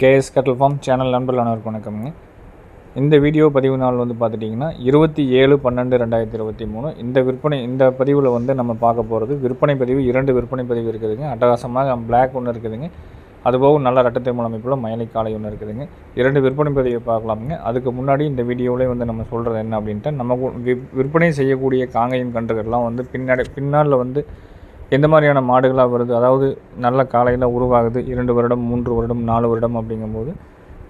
KS கட்டல் form channel நண்பர்கள் அனைவருக்கும் வணக்கம்ங்க. இந்த வீடியோ பதிவு நாள் வந்து பார்த்துட்டிங்கன்னா இருபத்தி ஏழு பன்னெண்டு ரெண்டாயிரத்தி இருபத்தி மூணு. இந்த விற்பனை இந்த பதிவில் வந்து நம்ம பார்க்க போகிறது விற்பனை பதிவு இரண்டு விற்பனை பதிவு இருக்குதுங்க. அட்டகாசமாக பிளாக் ஒன்று இருக்குதுங்க. அதுபோக நல்ல ரட்டத்தை மூலமைப்பில் மயிலை காலை ஒன்று இருக்குதுங்க. இரண்டு விற்பனை பதிவை பார்க்கலாமுங்க. அதுக்கு முன்னாடி இந்த வீடியோவிலே வந்து நம்ம சொல்கிறது என்ன அப்படின்ட்டு நம்ம விற்பனை செய்யக்கூடிய காங்கையும் கன்றுகள்லாம் வந்து பின்னாடி பின்னால் வந்து எந்த மாதிரியான மாடுகளாக வருது? அதாவது நல்ல காலையில் உருவாகுது இரண்டு வருடம் மூன்று வருடம் நாலு வருடம் அப்படிங்கும்போது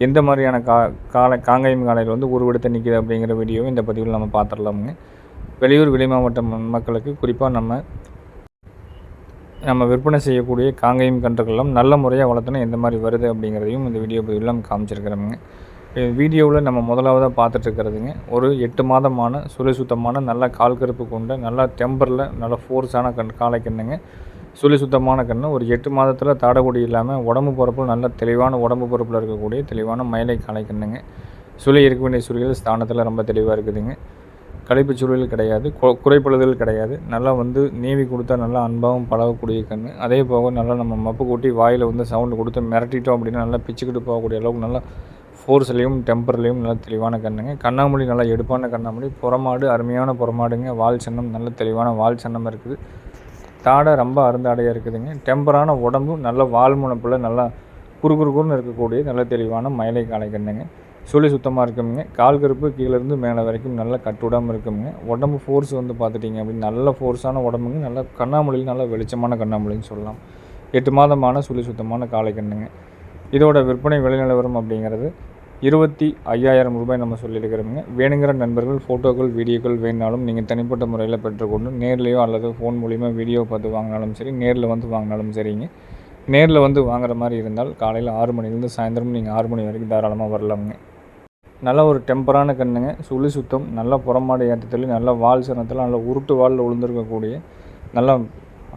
எந்த மாதிரியான கா காலை காங்கையும் காலையில் வந்து உருவெடுத்து நிற்கிது அப்படிங்கிற வீடியோவை இந்த பதிவில் நம்ம பார்த்துடலாமுங்க. வெளியூர் வெளி மாவட்ட மக்களுக்கு குறிப்பாக நம்ம நம்ம விற்பனை செய்யக்கூடிய காங்கையும் கன்றுகளெல்லாம் நல்ல முறையாக வளர்த்தனா எந்த மாதிரி வருது அப்படிங்கிறதையும் இந்த வீடியோ பதிவில் நம்ம காமிச்சிருக்கிறோமுங்க. வீடியோவில் நம்ம முதலாவதாக பார்த்துட்ருக்கிறதுங்க. ஒரு எட்டு மாதமான சுழி சுத்தமான நல்ல கால் கருப்பு கொண்ட நல்லா டெம்பரில் நல்ல ஃபோர்ஸான கண் காளை கண்ணுங்க. சுழி சுத்தமான கண்ணு. ஒரு எட்டு மாதத்தில் தாடகுடி இல்லாமல் உடம்பு பொறுப்பில் நல்ல தெளிவான உடம்பு பொறுப்பில் இருக்கக்கூடிய தெளிவான மயிலை காளை கண்ணுங்க. சுழி இருக்க வேண்டிய சுழிகள் ஸ்தானத்தில் ரொம்ப தெளிவாக இருக்குதுங்க. கழிப்பு சுழல் கிடையாது. கு- குறைப்பழுதல் கிடையாது. நல்லா வந்து நீவி கொடுத்தா நல்லா அன்பாகவும் பழகக்கூடிய கன்று அதே போக நல்லா நம்ம மப்பு கூட்டி வாயில் வந்து சவுண்டு கொடுத்து மிரட்டிட்டோம் அப்படின்னா நல்லா பிச்சுக்கிட்டு போகக்கூடிய அளவுக்கு நல்லா ஃபோர்ஸ்லேயும் டெம்பர்லேயும் நல்லா தெளிவான கண்ணுங்க. கண்ணாமொழி நல்லா எடுப்பான கண்ணாமொழி புறமாடு அருமையான புறமாடுங்க. வால் சின்னம் நல்ல தெளிவான வால் சின்னம் இருக்குது. தாடை ரொம்ப அருந்தாடையாக இருக்குதுங்க. டெம்பரான உடம்பு நல்ல வால் முனப்பில் நல்லா குறுகுறுக்குன்னு இருக்கக்கூடிய நல்ல தெளிவான மயிலை காளை கண்ணுங்க. சுழி சுத்தமாக இருக்குங்க. கால் கருப்பு கீழேருந்து மேலே வரைக்கும் நல்ல கட்டுடாமல் இருக்குங்க. உடம்பு ஃபோர்ஸ் வந்து பார்த்துட்டிங்க அப்படின்னு நல்ல ஃபோர்ஸான உடம்புங்க. நல்ல கண்ணாமொழியில் நல்ல வெளிச்சமான கண்ணாமொழின்னு சொல்லலாம். எட்டு மாதமான சுழி சுத்தமான காளை கண்ணுங்க. இதோட விற்பனை விலை நிலவரம் அப்படிங்கிறது இருபத்தி ஐயாயிரம் ரூபாய் நம்ம சொல்லியிருக்கிறோங்க வேணுங்கிற நண்பர்கள் ஃபோட்டோக்கள் வீடியோக்கள் வேணுனாலும் நீங்கள் தனிப்பட்ட முறையில் பெற்றுக்கொண்டு நேர்லேயோ அல்லது ஃபோன் மூலிமா வீடியோ பார்த்து வாங்கினாலும் சரி நேரில் வந்து வாங்கினாலும் சரிங்க. நேரில் வந்து வாங்குற மாதிரி இருந்தால் காலையில் ஆறு மணிலேருந்து சாயந்தரம் நீங்கள் ஆறு மணி வரைக்கும் தாராளமாக வரலாமுங்க. நல்ல ஒரு டெம்பரான கண்ணுங்க. சுழி சுத்தம் நல்ல புறமாடு ஏற்றத்தில் நல்ல வால் சிரத்தில் நல்ல உருட்டு வாலில் உளுந்திருக்கக்கூடிய நல்ல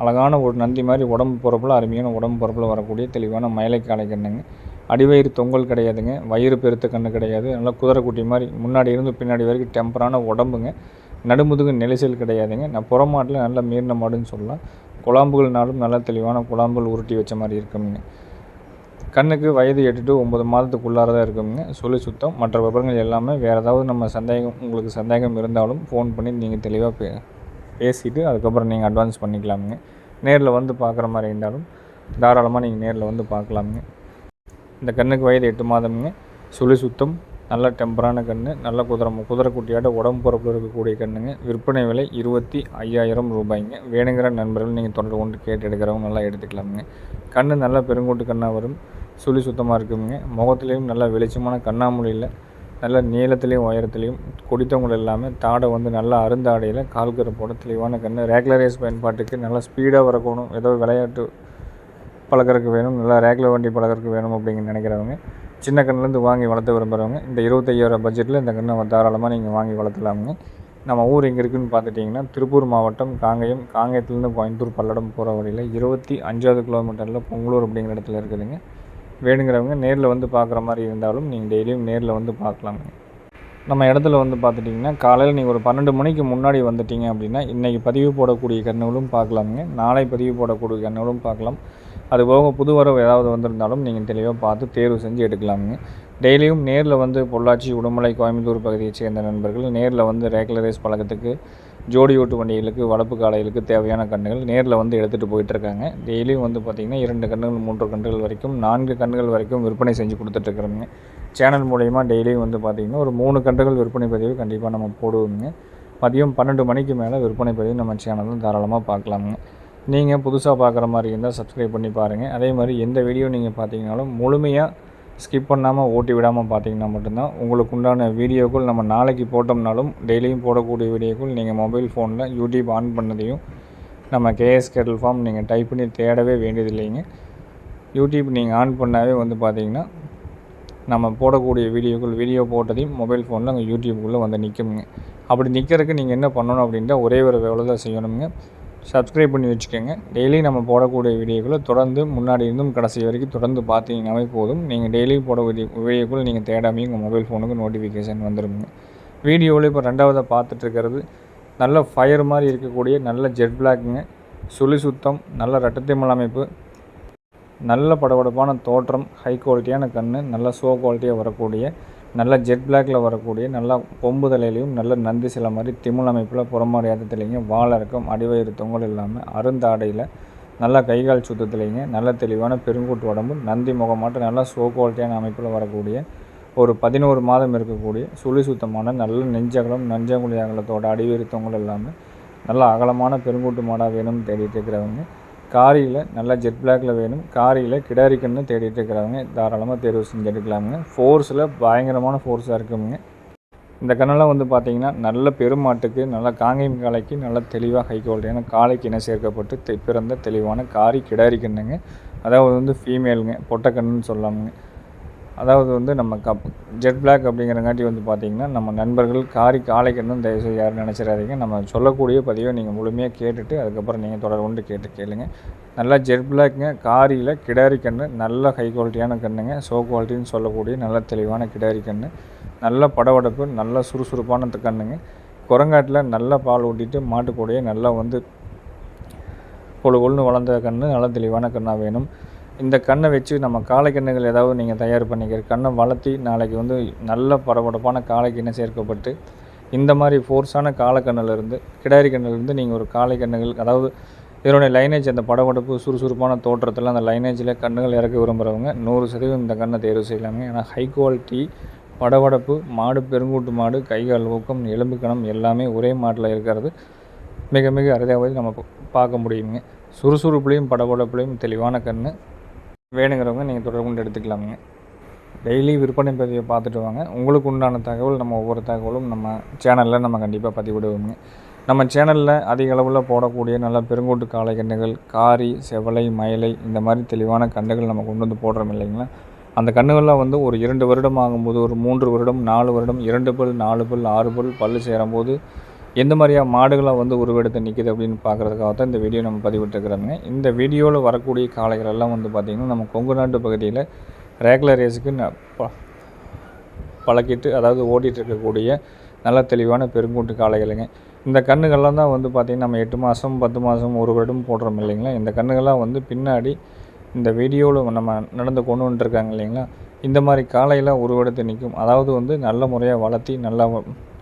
அழகான ஒரு நந்தி மாதிரி உடம்பு பொறுப்பில் அருமையான உடம்பு பொறுப்பில் வரக்கூடிய தெளிவான மயிலை காளை கண்ணுங்க. அடிவயிறு தொங்கல் கிடையாதுங்க வயிறு பெருத்த கண்ணு கிடையாது. நல்லா குதிரைக்குட்டி மாதிரி முன்னாடி இருந்து பின்னாடி வரைக்கும் டெம்பரான உடம்புங்க. நடுமுதுகு நெரிசல் கிடையாதுங்க. நான் புறமாட்டில் நல்ல மீறின மாடுன்னு சொல்லலாம். குழாம்புகள்னாலும் நல்லா தெளிவான குழாம்புகள் உருட்டி வச்ச மாதிரி இருக்குங்க கண்ணுக்கு வயது எட்டு டு ஒம்பது மாதத்துக்குள்ளார தான் இருக்குங்க சொல்லி சுத்தம். மற்ற விவரங்கள் எல்லாமே வேறு ஏதாவது நம்ம சந்தேகம் உங்களுக்கு சந்தேகம் இருந்தாலும் ஃபோன் பண்ணி நீங்கள் தெளிவாக பே பேசிவிட்டு அதுக்கப்புறம் நீங்கள் அட்வான்ஸ் பண்ணிக்கலாமுங்க. நேரில் வந்து பார்க்குற மாதிரி இருந்தாலும் தாராளமாக நீங்கள் நேரில் வந்து பார்க்கலாமுங்க. இந்த கண்ணுக்கு வயது எட்டு மாதம்ங்க. சுழி சுத்தம் நல்ல டெம்பரான கன்று நல்ல குதிரை குதிரை உடம்பு பொறுப்பில் இருக்கக்கூடிய கண்ணுங்க. விற்பனை விலை இருபத்தி ஐயாயிரம் ரூபாய்ங்க. வேணுங்கிற நண்பர்கள் நீங்கள் தொடர்பு கொண்டு கேட்டு எடுக்கிறவங்க நல்லா எடுத்துக்கலாமுங்க. கண் நல்ல பெருங்கூட்டு கண்ணாக வரும். சுழி சுத்தமாக இருக்குங்க முகத்துலேயும் நல்ல வெளிச்சமான கண்ணாமொழியில் நல்ல நீளத்துலேயும் உயரத்துலேயும் குடித்தவங்களும் எல்லாமே தாடை வந்து நல்லா அருந்தாடையில் கால்கிற போட தெளிவான கன்று ரெகுலரைஸ் பயன்பாட்டுக்கு நல்லா ஸ்பீடாக வரக்கணும். ஏதோ விளையாட்டு பழகிறதுக்கு வேணும் நல்லா ரேக்கில் வண்டி பழகிறதுக்கு வேணும் அப்படின்னு நினைக்கிறவங்க சின்ன கண்ணுலேருந்து வாங்கி வளர்த்த விரும்புகிறவங்க இந்த இருபத்தையாயிரம் பட்ஜெட்டில் இந்த கண்ணை தாராளமாக நீங்கள் வாங்கி வளர்த்தலாமுங்க. நம்ம ஊர் எங்கே இருக்குதுன்னு பார்த்துட்டிங்கன்னா திருப்பூர் மாவட்டம் காங்கயம் காங்கயத்துலேருந்து கோயம்புத்தூர் பல்லடம் போகிற வழியில் இருபத்தி அஞ்சாவது கிலோமீட்டரில் பொங்கலூர் அப்படிங்கிற இடத்துல இருக்குதுங்க. வேணுங்கிறவங்க நேரில் வந்து பார்க்குற மாதிரி இருந்தாலும் நீங்கள் டெய்லியும் நேரில் வந்து பார்க்கலாமுங்க. நம்ம இடத்துல வந்து பார்த்துட்டிங்கன்னா காலையில் நீங்கள் ஒரு பன்னெண்டு மணிக்கு முன்னாடி வந்துட்டீங்க அப்படின்னா இன்றைக்கி பதிவு போடக்கூடிய கண்ணுகளும் பார்க்கலாமுங்க. நாளை பதிவு போடக்கூடிய கண்ணுகளும் பார்க்கலாம். அது போக புது வரவு ஏதாவது வந்திருந்தாலும் நீங்கள் தெளிவாக பார்த்து தேர்வு செஞ்சு எடுக்கலாமுங்க. டெய்லியும் நேரில் வந்து பொள்ளாச்சி உடுமலை கோயம்புத்தூர் பகுதியைச் சேர்ந்த நண்பர்கள் நேரில் வந்து ரேகுலரைஸ் பழக்கத்துக்கு ஜோடி ஓட்டு வண்டிகளுக்கு வளர்ப்பு காளைகளுக்கு தேவையான கன்றுகள் நேரில் வந்து எடுத்துகிட்டு போயிட்டுருக்காங்க டெய்லியும் வந்து பார்த்திங்கன்னா இரண்டு கன்றுகள் மூன்று கன்றுகள் வரைக்கும் நான்கு கன்றுகள் வரைக்கும் விற்பனை செஞ்சு கொடுத்துட்ருக்குறோங்க சேனல் மூலயமா டெய்லியும் வந்து பார்த்திங்கன்னா ஒரு மூணு கன்றுகள் விற்பனை பதிவு கண்டிப்பாக நம்ம போடுவோங்க மதியம் பன்னெண்டு மணிக்கு மேலே விற்பனை பதிவு நம்ம சேனலில் தாராளமாக பார்க்கலாமுங்க. நீங்கள் புதுசாக பார்க்குற மாதிரி இருந்தால் சப்ஸ்கிரைப் பண்ணி பாருங்கள் அதே மாதிரி எந்த வீடியோ நீங்கள் பார்த்தீங்கனாலும் முழுமையாக ஸ்கிப் பண்ணாமல் ஓட்டி விடாமல் பார்த்தீங்கன்னா மட்டும்தான் உங்களுக்கு உண்டான வீடியோக்கள் நம்ம நாளைக்கு போட்டோம்னாலும் டெய்லியும் போடக்கூடிய வீடியோக்கள் நீங்கள் மொபைல் ஃபோனில் யூடியூப் ஆன் பண்ணதையும் நம்ம கேஎஸ் கேட்டல் ஃபார்ம் நீங்கள் டைப் பண்ணி தேடவே வேண்டியதில்லைங்க. யூடியூப் நீங்கள் ஆன் பண்ணாவே வந்து பார்த்தீங்கன்னா நம்ம போடக்கூடிய வீடியோக்கள் வீடியோ போட்டதையும் மொபைல் ஃபோனில் அங்கே யூடியூப்குள்ளே வந்து நிற்குங்க அப்படி நிற்கிறதுக்கு நீங்கள் என்ன பண்ணணும் அப்படின்ட்டு ஒரே ஒரு வேலை தான் செய்யணுங்க சப்ஸ்கிரைப் பண்ணி வச்சுக்கோங்க. டெய்லி நம்ம போடக்கூடிய வீடியோக்களை தொடர்ந்து முன்னாடி இருந்தும் கடைசி வரைக்கும் தொடர்ந்து பார்த்தீங்கன்னாவே போதும். நீங்கள் டெய்லி போட வீடியோக்குள்ளே நீங்கள் தேடாமே உங்கள் மொபைல் ஃபோனுக்கு நோட்டிஃபிகேஷன் வந்துடுங்க வீடியோவில் இப்போ ரெண்டாவதாக பார்த்துட்ருக்கிறது நல்ல ஃபயர் மாதிரி இருக்கக்கூடிய நல்ல ஜெட் பிளாக்குங்க சுழி சுத்தம் நல்ல ரட்டத்திமல் அமைப்பு. நல்ல படபடப்பான தோற்றம் ஹை குவாலிட்டியான கண் நல்ல ஷோ குவாலிட்டியாக வரக்கூடிய நல்ல ஜெட் பிளாக்கில் வரக்கூடிய நல்லா கொம்பு தலையிலையும் நல்ல நந்தி சில மாதிரி திமிழ் அமைப்பில் புறமாடி ஏற்றத்துலேங்க வாழை இருக்கும் அடிவயிறு தொங்கல் இல்லாமல் அருந்தாடையில் நல்லா கைகால் சுத்தத்துலேங்க நல்ல தெளிவான பெருங்கூட்டு உடம்பு நந்தி முகமாட்டம் நல்லா சோ குவாலிட்டியான அமைப்பில் வரக்கூடிய ஒரு பதினோரு மாதம் இருக்கக்கூடிய சுழி சுத்தமான நல்ல நெஞ்சகலம் நஞ்சங்குழி அகலத்தோட அடிவயிறு தொங்கல் இல்லாமல் நல்ல அகலமான பெருங்கூட்டு மாடாக வேணும்னு தேடிட்டு இருக்கிறவங்க காரியில் நல்லா ஜெட் பிளாக்கில் வேணும். காரியில் கிடாரி கன்று தேடிட்டு இருக்கிறவங்க தாராளமாக தேர்வு செஞ்சு எடுக்கலாமுங்க. ஃபோர்ஸில் பயங்கரமான ஃபோர்ஸாக இருக்குங்க இந்த கண்ணெல்லாம் வந்து பார்த்திங்கன்னா நல்ல பெருமாட்டுக்கு நல்ல காங்கேயம் காளைக்கு நல்ல தெளிவாக ஹை குவாலிட்டியான காளைக்கு இணை சேர்க்கப்பட்டு பிறந்த தெளிவான காரி கிடாரி கண்ணுங்க அதாவது வந்து ஃபீமேலுங்க பொட்டக்கண்ணுன்னு சொல்லாமுங்க. அதாவது வந்து நம்ம கப் ஜெட் பிளாக் அப்படிங்கிறங்காட்டி வந்து பார்த்திங்கன்னா நம்ம நண்பர்கள் காரி காளைக்கண்ணும் தயவுசெய்து யாரும் நினச்சிடாதீங்க. நம்ம சொல்லக்கூடிய பதிவை நீங்கள் முழுமையாக கேட்டுட்டு அதுக்கப்புறம் நீங்கள் தொடர் கொண்டு கேட்டு கேளுங்க. நல்லா ஜெட் பிளாக்ங்க காரியில் கிடாரி கன்று நல்ல ஹை குவாலிட்டியான கண்ணுங்க ஷோ குவாலிட்டின்னு சொல்லக்கூடிய நல்ல தெளிவான கிடாரி கன்று நல்ல படவடப்பு நல்ல சுறுசுறுப்பான கண்ணுங்க. குரங்காட்டில் நல்ல பால் ஊட்டிட்டு மாட்டுக்கூடிய நல்லா வந்து கொழு கொழுன்னு வளர்ந்த கன்று நல்ல தெளிவான கண்ணாக வேணும். இந்த கண்ணை வச்சு நம்ம காளைக்கண்ணுகள் ஏதாவது நீங்கள் தயார் பண்ணிக்கிற கண்ணை வளர்த்தி நாளைக்கு வந்து நல்ல படபடப்பான காளைக்கண்ணை சேர்க்கப்பட்டு இந்த மாதிரி ஃபோர்ஸான காளைக்கண்ணிலிருந்து கிடாரி கண்ணிலிருந்து நீங்கள் ஒரு காளைக்கண்ணுகள் அதாவது இதனுடைய லைனேஜ் அந்த படபடப்பு சுறுசுறுப்பான தோற்றத்தில் அந்த லைனேஜில் கண்ணுகள் இறக்க விரும்புகிறவங்க நூறு சதவீதம் இந்த கண்ணை தேர்வு செய்யலாமே. ஏன்னா ஹை குவாலிட்டி படபடப்பு மாடு பெருங்கூட்டு மாடு கைகால் ஊக்கம் எலும்பு கணம் எல்லாமே ஒரே மாட்டில் இருக்கிறது. மிக மிக அரிதாகவே நம்ம பார்க்க முடியுங்க. சுறுசுறுப்புலேயும் படபடப்புலேயும் தெளிவான கண் வேணுங்கிறவங்க நீங்கள் தொடர்பு கொண்டு எடுத்துக்கலாமுங்க டெய்லி விற்பனை பதிவை பார்த்துட்டு வாங்க. உங்களுக்கு உண்டான தகவல் நம்ம ஒவ்வொரு தகவலும் நம்ம சேனலில் நம்ம கண்டிப்பாக பதிவிடுவோங்க நம்ம சேனலில் அதிக அளவில் போடக்கூடிய நல்ல பெருங்கோட்டு காளை கன்றுகள் காரி செவலை மயிலை இந்த மாதிரி தெளிவான கன்றுகள் நம்ம கொண்டு வந்து போடுறோம் இல்லைங்களா? அந்த கன்றுகள்லாம் வந்து ஒரு இரண்டு வருடம் ஆகும்போது ஒரு மூன்று வருடம் நாலு வருடம் இரண்டு பல் நாலு பல் ஆறு பல் பல் சேரும்போது எந்த மாதிரியாக மாடுகளாக வந்து உருவெடுத்து நிற்கிது அப்படின்னு பார்க்குறதுக்காக தான் இந்த வீடியோ நம்ம பதிவிட்டுருக்குறோங்க. இந்த வீடியோவில் வரக்கூடிய காளைகள் எல்லாம் வந்து பார்த்திங்கன்னா நம்ம கொங்கு நாட்டு பகுதியில் ரேகுலர் ரேஸுக்கு ந ப பழக்கிட்டு அதாவது ஓட்டிகிட்டு இருக்கக்கூடிய நல்ல தெளிவான பெருங்கூட்டு காளைகளுங்க. இந்த கண்ணுகள்லாம் தான் வந்து பார்த்திங்கன்னா நம்ம எட்டு மாதம் பத்து மாதம் ஒரு வருடம் போடுறோம் இல்லைங்களா? இந்த கண்ணுகள்லாம் வந்து பின்னாடி இந்த வீடியோவில் நம்ம நடந்து கொண்டு வந்துட்டுருக்காங்க இல்லைங்களா? இந்த மாதிரி காளையெல்லாம் உருவெடுத்து நிற்கும் அதாவது வந்து நல்ல முறையாக வளர்த்தி நல்லா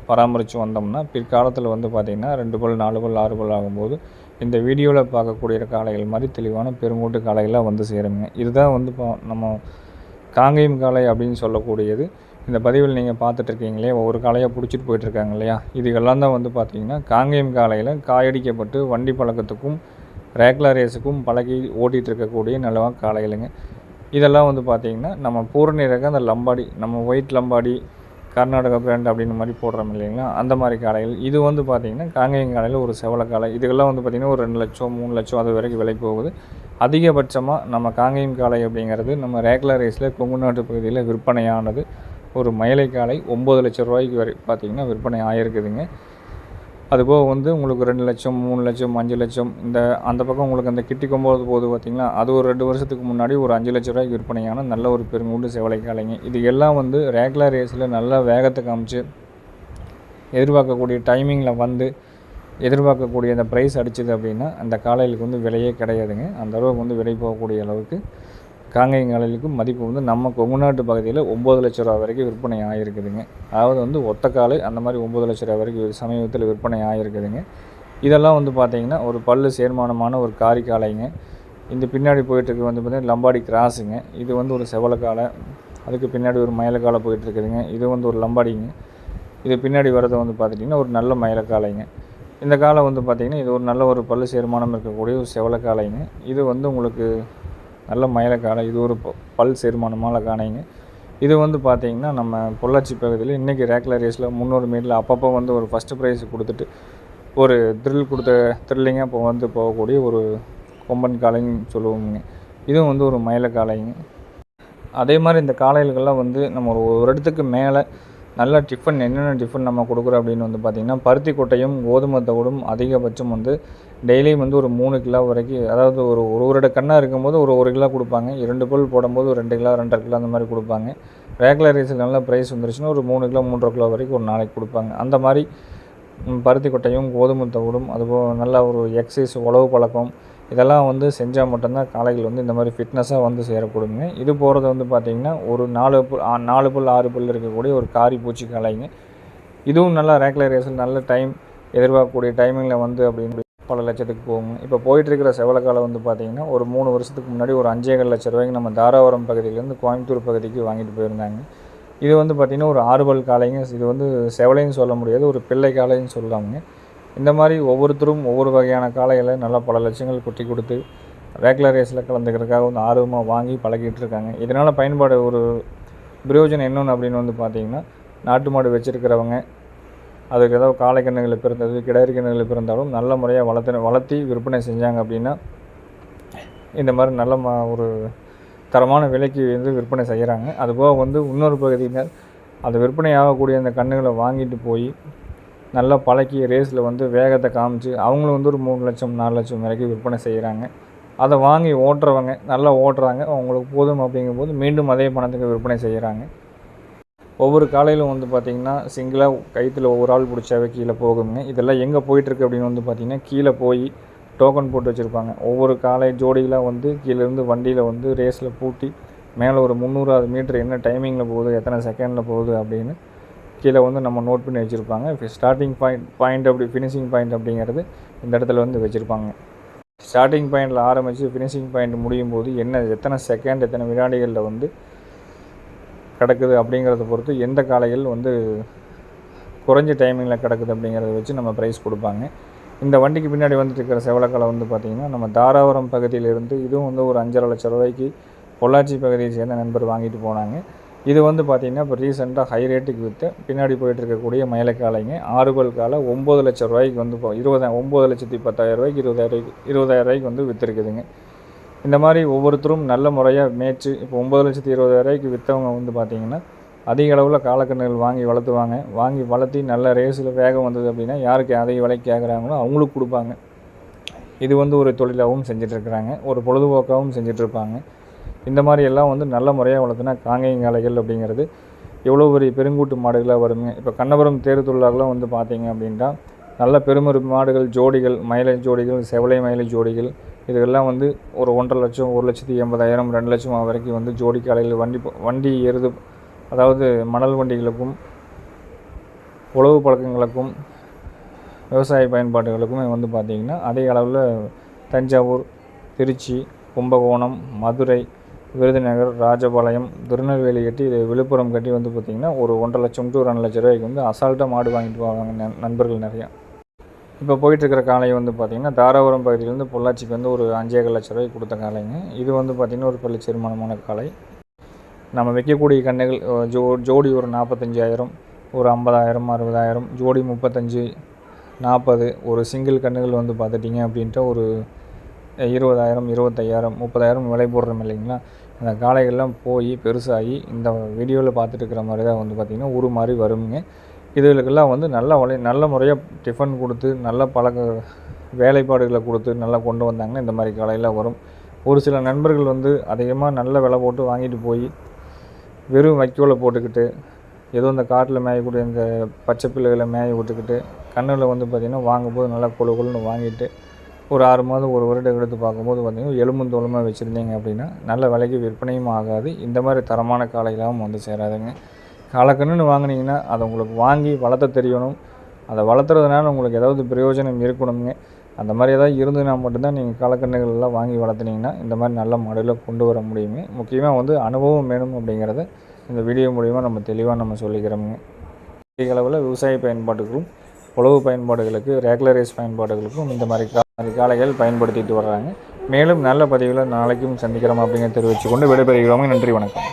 பராமரித்து வந்தோம்னா பிற்காலத்தில் வந்து பார்த்திங்கன்னா ரெண்டு பல் நாலு பல் ஆறு பல் ஆகும்போது இந்த வீடியோவில் பார்க்கக்கூடிய காளைகள் மாதிரி தெளிவான பெருங்கூட்டு காளைகளாக வந்து சேருங்க. இதுதான் வந்து இப்போ நம்ம காங்கேயம் காளை அப்படின்னு சொல்லக்கூடியது. இந்த பதிவில் நீங்கள் பார்த்துட்ருக்கீங்களே ஒவ்வொரு காளையாக பிடிச்சிட்டு போயிட்டுருக்காங்க இல்லையா? இதுகெல்லாம் தான் வந்து பார்த்திங்கன்னா காங்கேயம் காளையில் காயடிக்கப்பட்டு வண்டி பழக்கத்துக்கும் ரேக்லா ரேஸுக்கும் பழகி ஓட்டிகிட்டு இருக்கக்கூடிய நல்லவா காளைகளுங்க. இதெல்லாம் வந்து பார்த்திங்கன்னா நம்ம பூரணி ரக அந்த லம்பாடி நம்ம ஒயிட் லம்பாடி கர்நாடகா பிராண்ட் அப்படின்னு மாதிரி போடுறோம் இல்லைங்களா? அந்த மாதிரி காளைகள். இது வந்து பார்த்திங்கன்னா காங்கேயம் காலையில் ஒரு செவல காளை. இதுக்கெல்லாம் வந்து பார்த்திங்கன்னா ஒரு ரெண்டு லட்சம் மூணு லட்சம் அது வரைக்கும் விலை போகுது. அதிகபட்சமாக நம்ம காங்கேயம் காளை அப்படிங்கிறது நம்ம ரேகுலர் ரேஸில் கொங்கு நாட்டு பகுதியில் விற்பனையானது ஒரு மயிலை காளை ஒம்பது லட்சம் ரூபாய்க்கு வரை பார்த்திங்கன்னா விற்பனை ஆகிருக்குதுங்க அதுபோக வந்து உங்களுக்கு ரெண்டு லட்சம் மூணு லட்சம் அஞ்சு லட்சம் இந்த அந்த பக்கம் உங்களுக்கு அந்த கிட்டி கொம்போது போது பார்த்திங்களா அது ஒரு ரெண்டு வருஷத்துக்கு முன்னாடி ஒரு அஞ்சு லட்ச ரூபாய்க்கு விற்பனையான நல்ல ஒரு பெருங்குண்டு செவலை காலைங்க இது எல்லாம் வந்து ரேகுலர் ரேஸில் நல்ல வேகத்தை காமிச்சு எதிர்பார்க்கக்கூடிய டைமிங்கில் வந்து எதிர்பார்க்கக்கூடிய அந்த ப்ரைஸ் அடிச்சது அப்படின்னா அந்த காலையிலுக்கு வந்து விலையே கிடையாதுங்க. அந்த அளவுக்கு வந்து விலை போகக்கூடிய அளவுக்கு காங்கேயங்காலைகளுக்கு மதிப்பு வந்து நம்ம கொங்குநாட்டு பகுதியில் ஒம்பது லட்ச ரூபா வரைக்கும் விற்பனை ஆகிருக்குதுங்க அதாவது வந்து ஒத்த காலை அந்த மாதிரி ஒம்பது லட்ச ரூபா வரைக்கும் சமீபத்தில் விற்பனை ஆகிருக்குதுங்க இதெல்லாம் வந்து பார்த்திங்கன்னா ஒரு பல்லு சேர்மானமான ஒரு காரிக்காலைங்க இந்த பின்னாடி போயிட்டுருக்கு வந்து பார்த்திங்கன்னா லம்பாடி கிராஸுங்க. இது வந்து ஒரு செவலக்காலை அதுக்கு பின்னாடி ஒரு மயிலக்காலை போயிட்டுருக்குதுங்க. இது வந்து ஒரு லம்பாடிங்க. இது பின்னாடி வரது வந்து பார்த்துட்டிங்கன்னா ஒரு நல்ல மயிலக்காலைங்க இந்த காலம் வந்து பார்த்திங்கன்னா இது ஒரு நல்ல ஒரு பல்லு சேர்மானம் இருக்கக்கூடிய ஒரு செவலக்காலைங்க இது வந்து உங்களுக்கு நல்ல மயிலக்காடை இது ஒரு பல் செருமானமான காணைங்க இது வந்து பார்த்திங்கன்னா நம்ம பொள்ளாச்சி பகுதியில் இன்றைக்கி ரேக்லர் ரேஸில் முந்நூறு மீட்டரில் அப்பப்போ வந்து ஒரு ஃபஸ்ட்டு ப்ரைஸ் கொடுத்துட்டு ஒரு த்ரில் கொடுத்த த்ரில்லிங்காக இப்போ வந்து போகக்கூடிய ஒரு கொம்பன் காளைன்னு சொல்லுவோங்க இதுவும் வந்து ஒரு மயில காளைங்க அதே மாதிரி இந்த காளைகளுக்கெல்லாம் வந்து நம்ம ஒரு ஒரு இடத்துக்கு மேலே நல்ல டிஃபன் என்னென்ன டிஃபன் நம்ம கொடுக்குறோம் அப்படின்னு வந்து பார்த்திங்கன்னா பருத்தி கொட்டையும் கோதுமை தவிடும் அதிகபட்சம் வந்து டெய்லியும் வந்து ஒரு மூணு கிலோ வரைக்கும் அதாவது ஒரு ஒரு ஒரு கண்ணாக இருக்கும்போது ஒரு ஒரு கிலோ கொடுப்பாங்க. இரண்டு பொருள் போடும்போது ஒரு ரெண்டு கிலோ ரெண்டரை கிலோ அந்த மாதிரி கொடுப்பாங்க. ரேகுலர் ரைஸில் நல்ல ப்ரைஸ் வந்துருச்சுன்னா ஒரு மூணு கிலோ மூன்றரை கிலோ வரைக்கும் ஒரு நாளைக்கு கொடுப்பாங்க. அந்த மாதிரி பருத்தி கொட்டையும் கோதுமை தவிடும் அதுபோல் நல்ல ஒரு எக்ஸசைஸ் உழவு பழக்கம் இதெல்லாம் வந்து செஞ்சால் மட்டும்தான் காளைகள் வந்து இந்த மாதிரி ஃபிட்னஸாக வந்து சேரக்கூடுங்க இது போகிறது வந்து பார்த்திங்கன்னா ஒரு நாலு புல் நாலு புல் ஆறு புல் இருக்கக்கூடிய ஒரு காரி பூச்சி காளைங்க. இதுவும் நல்லா ரேக்லர் ரேஸில் நல்ல டைம் எதிர்பார்க்கக்கூடிய டைமிங்கில் வந்து அப்படின்னு பல லட்சத்துக்கு போகுங்க. இப்போ போயிட்டுருக்கிற செவலக்காலை வந்து பார்த்திங்கன்னா ஒரு மூணு வருஷத்துக்கு முன்னாடி ஒரு அஞ்சேகால் லட்ச ரூபாய்க்கு நம்ம தாராபுரம் பகுதியிலேருந்து கோயம்புத்தூர் பகுதிக்கு வாங்கிட்டு போயிருந்தாங்க. இது வந்து பார்த்திங்கன்னா ஒரு ஆறுபல் காளைங்க. இது வந்து செவலைன்னு சொல்ல முடியாது ஒரு பிள்ளை காளைன்னு சொல்லலாமுங்க. இந்த மாதிரி ஒவ்வொருத்தரும் ஒவ்வொரு வகையான காளைகளை நல்லா பல லட்சங்கள் கொட்டி கொடுத்து ரேக்லர் ரேஸில் கலந்துக்கிறதுக்காக வந்து ஆர்வமாக வாங்கி பழகிட்டு இருக்காங்க. இதனால் பயன்பாடு ஒரு பிரயோஜனம் என்னென்னு அப்படின்னு வந்து பார்த்திங்கன்னா நாட்டு மாடு வச்சுருக்கிறவங்க அதுக்கு ஏதாவது காளை கண்ணுகள் பிறந்தது கிடாரி கண்ணுகள் பிறந்தாலும் நல்ல முறையாக வளர்த்து வளர்த்தி விற்பனை செஞ்சாங்க அப்படின்னா இந்த மாதிரி நல்ல ம ஒரு தரமான விலைக்கு வந்து விற்பனை செய்கிறாங்க அதுபோக வந்து இன்னொரு பகுதியினர் அது விற்பனை ஆகக்கூடிய அந்த கண்ணுகளை வாங்கிட்டு போய் நல்லா பழக்கி ரேஸில் வந்து வேகத்தை காமிச்சு அவங்களும் வந்து ஒரு மூணு லட்சம் நாலு லட்சம் வரைக்கும் விற்பனை செய்கிறாங்க. அதை வாங்கி ஓட்டுறவங்க நல்லா ஓட்டுறாங்க. அவங்களுக்கு போதும் அப்படிங்கும்போது மீண்டும் அதே பணத்துக்கு விற்பனை செய்கிறாங்க. ஒவ்வொரு காலையிலும் வந்து பார்த்திங்கன்னா சிங்கிளாக கைத்தில் ஒவ்வொரு ஆள் பிடிச்சாவே கீழே போகுங்க இதெல்லாம் எங்கே போயிட்டுருக்கு அப்படின்னு வந்து பார்த்திங்கன்னா கீழே போய் டோக்கன் போட்டு வச்சுருப்பாங்க. ஒவ்வொரு காலை ஜோடிகளாக வந்து கீழேருந்து வண்டியில் வந்து ரேஸில் பூட்டி மேலே ஒரு முந்நூறாவது மீட்ரு என்ன டைமிங்கில் போகுது எத்தனை செகண்டில் போகுது அப்படின்னு கீழே வந்து நம்ம நோட் பண்ணி வச்சுருப்பாங்க. ஸ்டார்டிங் பாயிண்ட் பாயிண்ட் அப்படி ஃபினிஷிங் பாயிண்ட் அப்படிங்கிறது இந்த இடத்துல வந்து வச்சுருப்பாங்க. ஸ்டார்டிங் பாயிண்டில் ஆரம்பித்து ஃபினிஷிங் பாயிண்ட் முடியும் போது என்ன எத்தனை செகண்ட் எத்தனை வினாடிகளில் வந்து கிடக்குது அப்படிங்கிறத பொறுத்து எந்த காலையில் வந்து குறைஞ்ச டைமிங்கில் கிடக்குது அப்படிங்கிறத வச்சு நம்ம ப்ரைஸ் கொடுப்பாங்க. இந்த வண்டிக்கு பின்னாடி வந்துட்டு இருக்கிற செவலக்காலை வந்து பார்த்திங்கன்னா நம்ம தாராபுரம் பகுதியிலிருந்து இதுவும் வந்து ஒரு அஞ்சரை லட்ச ரூபாய்க்கு பொள்ளாச்சி பகுதியை சேர்ந்த நண்பர் வாங்கிட்டு போனாங்க. இது வந்து பார்த்திங்கன்னா இப்போ ரீசெண்டாக ஹை ரேட்டுக்கு விற்று பின்னாடி போயிட்டு இருக்கக்கூடிய மயிலக்காலைங்க ஆறுபல் காலை ஒம்பது லட்ச ரூபாய்க்கு வந்து இப்போ இருபதாயிரம் ஒம்பது லட்சத்தி பத்தாயிரம் ரூபாய்க்கு இருபதாயிரம் இருபதாயிரம் ரூபாய்க்கு வந்து விற்றுருக்குதுங்க இந்த மாதிரி ஒவ்வொருத்தரும் நல்ல முறையாக மேய்ச்சி இப்போ ஒம்பது லட்சத்தி இருபதாயிரம் ரூபாய்க்கு விற்றவங்க வந்து பார்த்திங்கன்னா அதிக அளவில் காலக்கண்ணுகள் வாங்கி வளர்த்துவாங்க. வாங்கி வளர்த்தி நல்ல ரேஸில் வேகம் வந்தது அப்படின்னா யாருக்கு அதிக விலைக்கு கேட்குறாங்களோ அவங்களுக்கு கொடுப்பாங்க. இது வந்து ஒரு தொழிலாகவும் செஞ்சிட்ருக்குறாங்க ஒரு பொழுதுபோக்காகவும் செஞ்சிட்ருப்பாங்க இந்த மாதிரி எல்லாம் வந்து நல்ல முறையாக வளர்த்துனா காங்கேயங்காளைகள் அப்படிங்கிறது எவ்வளோ பெரிய பெருங்கூட்டு மாடுகளாக வருங்க. இப்போ கண்ணபுரம் தேர் தொழிலாளர்லாம் வந்து பார்த்தீங்க அப்படின்ட்டா நல்ல பெருமரு மாடுகள் ஜோடிகள் மயிலை ஜோடிகள் செவலை மயிலை ஜோடிகள் இதுக்கெல்லாம் வந்து ஒரு ஒன்றரை லட்சம் ஒரு லட்சத்தி எண்பதாயிரம் ரெண்டு லட்சம் வரைக்கும் வந்து ஜோடி காலையில் வண்டி வண்டி எருது அதாவது மணல் வண்டிகளுக்கும் உழவு பழக்கங்களுக்கும் விவசாய பயன்பாடுகளுக்குமே வந்து பார்த்திங்கன்னா அதிக அளவில் தஞ்சாவூர் திருச்சி கும்பகோணம் மதுரை விருதுநகர் ராஜபாளையம் திருநெல்வேலி கட்டி இது விழுப்புரம் கட்டி வந்து பார்த்திங்கன்னா ஒரு ஒன்றரை லட்சம் டு ரெண்டு லட்ச ரூபாய்க்கு வந்து அசால்ட்டாக மாடு வாங்கிட்டு போவாங்க நண்பர்கள் நிறையா. இப்போ போயிட்டுருக்கிற காளை வந்து பார்த்திங்கன்னா தாராபுரம் பகுதியிலேருந்து பொள்ளாச்சிக்கு வந்து ஒரு அஞ்சேகால் லட்ச ரூபாய்க்கு கொடுத்த காளைங்க. இது வந்து பார்த்திங்கன்னா ஒரு பள்ளி செருமானமான காளை. நம்ம வைக்கக்கூடிய கண்ணுகள் ஜோ ஜோடி ஒரு நாற்பத்தஞ்சாயிரம் ஒரு ஐம்பதாயிரம் அறுபதாயிரம் ஜோடி முப்பத்தஞ்சு நாற்பது ஒரு சிங்கிள் கண்ணுகள் வந்து பார்த்துட்டிங்க அப்படின்ட்டு ஒரு இருபதாயிரம் இருபத்தையாயிரம் முப்பதாயிரம் விலை போடுறோம் இல்லைங்களா? அந்த காளைகள்லாம் போய் பெருசாகி இந்த வீடியோவில் பார்த்துட்டு இருக்கிற மாதிரி தான் வந்து பார்த்திங்கன்னா உரு மாதிரி வருங்க இதுகளுக்கெல்லாம் வந்து நல்ல வலை நல்ல முறையாக டிஃபன் கொடுத்து நல்ல பழக்க வேலைப்பாடுகளை கொடுத்து நல்லா கொண்டு வந்தாங்கன்னா இந்த மாதிரி காளையெல்லாம் வரும். ஒரு சில நண்பர்கள் வந்து அதிகமாக நல்ல விலை போட்டு வாங்கிட்டு போய் வெறும் வைக்கோலை போட்டுக்கிட்டு ஏதோ இந்த காட்டில் மேயக்கூடிய இந்த பச்சை பிள்ளைகளை மேய விட்டுக்கிட்டு கண்ணில் வந்து பார்த்திங்கன்னா வாங்கும்போது நல்லா கொழு கொழுன்னு வாங்கிட்டு ஒரு ஆறு மாதம் ஒரு வருடம் எடுத்து பார்க்கும்போது பார்த்திங்கன்னா எலும்பும் தோலுமாக வச்சுருந்தீங்க அப்படின்னா நல்ல விலைக்கு விற்பனையும் ஆகாது. இந்த மாதிரி தரமான காளைகளாகவும் வந்து சேராதுங்க. காலக்கண்ணுன்னு வாங்குனீங்கன்னா அதை உங்களுக்கு வாங்கி வளர்த்த தெரியணும். அதை வளர்த்துறதுனால உங்களுக்கு ஏதாவது பிரயோஜனம் இருக்கணுங்க அந்த மாதிரி ஏதாவது இருந்ததுன்னா மட்டும்தான் நீங்கள் காலக்கண்ணுகள் எல்லாம் வாங்கி வளர்த்துனீங்கன்னா இந்த மாதிரி நல்ல மாடலில் கொண்டு வர முடியுங்க. முக்கியமாக வந்து அனுபவம் வேணும் அப்படிங்கிறத இந்த வீடியோ மூலிமா நம்ம தெளிவாக நம்ம சொல்லிக்கிறோமுங்க. அதிக அளவில் விவசாய பயன்பாட்டுக்கும் உழவு பயன்பாடுகளுக்கு ரெகுலரைஸ் பயன்பாடுகளுக்கும் இந்த மாதிரி அதிகாலைகள் காளைகள் பயன்படுத்திட்டு வர்றாங்க. மேலும் நல்ல பதிவில் நாளைக்கும் சந்திக்கிறோம் அப்படிங்கிறத தெரிவித்துக்கொண்டு விடைபெறுகிறோம். நன்றி வணக்கம்.